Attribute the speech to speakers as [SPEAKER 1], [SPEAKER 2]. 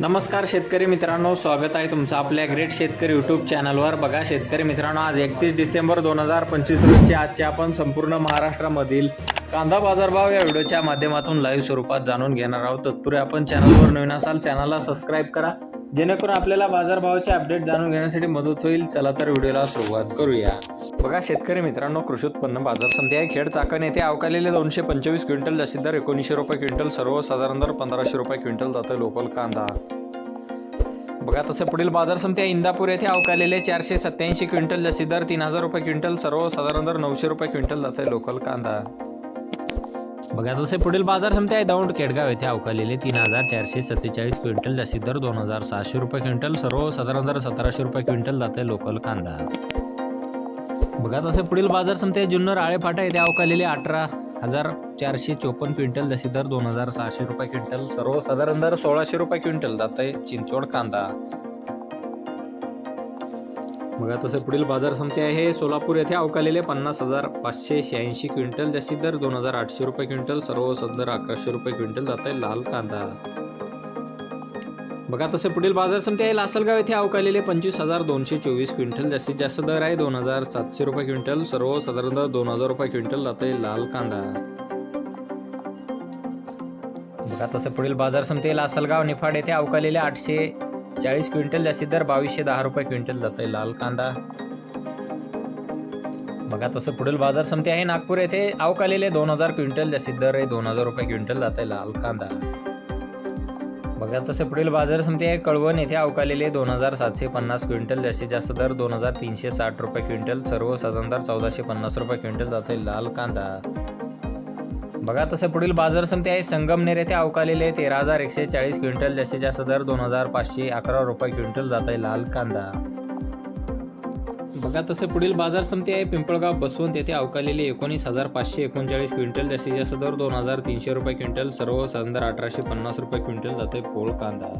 [SPEAKER 1] नमस्कार शेतकरी मित्रांनो स्वागत आहे तुमचं आपल्या ग्रेट शेतकरी यूट्यूब चॅनलवर बघा शेतकरी मित्रांनो आज एकतीस डिसेंबर दोन हजार पंचवीस रोजचे आजचे आपण संपूर्ण महाराष्ट्रामधील कांदा बाजारभाव या व्हिडिओच्या माध्यमातून लाईव्ह स्वरूपात जाणून घेणार आहोत. तत्पूर्वी आपण चॅनलवर नवीन असाल चॅनलला सबस्क्राईब करा. जेणेकरून आपल्याला बाजारभावाचे अपडेट जाणून घेण्यासाठी मदत होईल. चला तर व्हिडिओला सुरुवात करूया. बघा शेतकरी मित्रांनो कृषी उत्पन्न बाजार समिती आहे. खेड चाकण येथे अवकालेले दोनशे पंचवीस क्विंटल जास्तीत दर एकोणीसशे रुपये क्विंटल सर्वसाधारण दर पंधराशे रुपये क्विंटल जातं लोकल कांदा. बघा तसं पुढील बाजार समिती आहे. इंदापूर येथे अवकालेले चारशे सत्याऐंशी क्विंटल जास्तीत दर तीन हजार रुपये क्विंटल सर्वसाधारण दर नऊशे रुपये क्विंटल जातं लोकल कांदा. बघा तसे पुढील बाजार समिती आहे दौंड केडगाव येथे अवकालेले तीन हजार चारशे सत्तेचाळीस क्विंटल जास्तीत दर दोन हजार सहाशे रुपये क्विंटल सर्वसाधारण दर सतराशे रुपये क्विंटल जाते लोकल कांदा. बघा तसे पुढील बाजार समिती आहे जुन्नर आळेफाटा येथे अवकालेले अठरा हजार चारशे चोपन्न क्विंटल जास्तीत दर दोन हजार सहाशे रुपये क्विंटल सर्वसाधारण दर सोळाशे रुपये क्विंटल जाते चिंचवड कांदा. बघा तसं पुढील बाजार समिती आहे. सोलापूर येथे अवकालेले पन्नास हजार पाचशे शहाऐंशी क्विंटल जास्तीत दर दोन हजार आठशे रुपये क्विंटल सर्व सदर अकराशे रुपये क्विंटल जात आहे लाल कांदा. बघा तसे पुढील बाजार समिती आहे. लासलगाव येथे अवकालेले पंचवीस हजार दोनशे चोवीस क्विंटल जास्तीत जास्त दर आहे दोन हजार सातशे रुपये क्विंटल सर्व साधारण दर दोन हजार रुपये क्विंटल जात आहे लाल कांदा. बघा तसे पुढील बाजार समिती लासलगाव निफाड येथे अवकालेले आठशे चाळीस क्विंटल जास्तीत दर बावीसशे दहा रुपये क्विंटल जात आहे लाल कांदा. बघा तसं पुढील बाजार समिती आहे नागपूर येथे. अवकालेले दोन हजार क्विंटल जास्तीत दर आहे दोन हजार रुपये क्विंटल जात आहे लाल कांदा. बघा तसं पुढील बाजार समिती आहे कळवण येथे अवकालेले दोन हजार सातशे पन्नास क्विंटल जास्तीत जास्त दर दोन हजार तीनशे साठ रुपये क्विंटल सर्व साधारण दर चौदाशे पन्नास रुपये क्विंटल जात आहे लाल कांदा. बघा तसं पुढील बाजार समिती आहे. संगमनेर येथे अवकालेले तेरा हजार एकशे चाळीस क्विंटल. जास्तीत जास्त दर दोन हजार पाचशे अकरा रुपये क्विंटल जात आहे लाल कांदा. बघा तसं पुढील बाजार समिती आहे. पिंपळगाव बसवंत येथे अवकालेले एकोणीस हजार पाचशे एकोणचाळीस क्विंटल. जास्तीत जास्त दर दोन हजार तीनशे रुपये क्विंटल. सर्व साधारण दर अठराशे पन्नास रुपये क्विंटल जाते पोळ कांदा.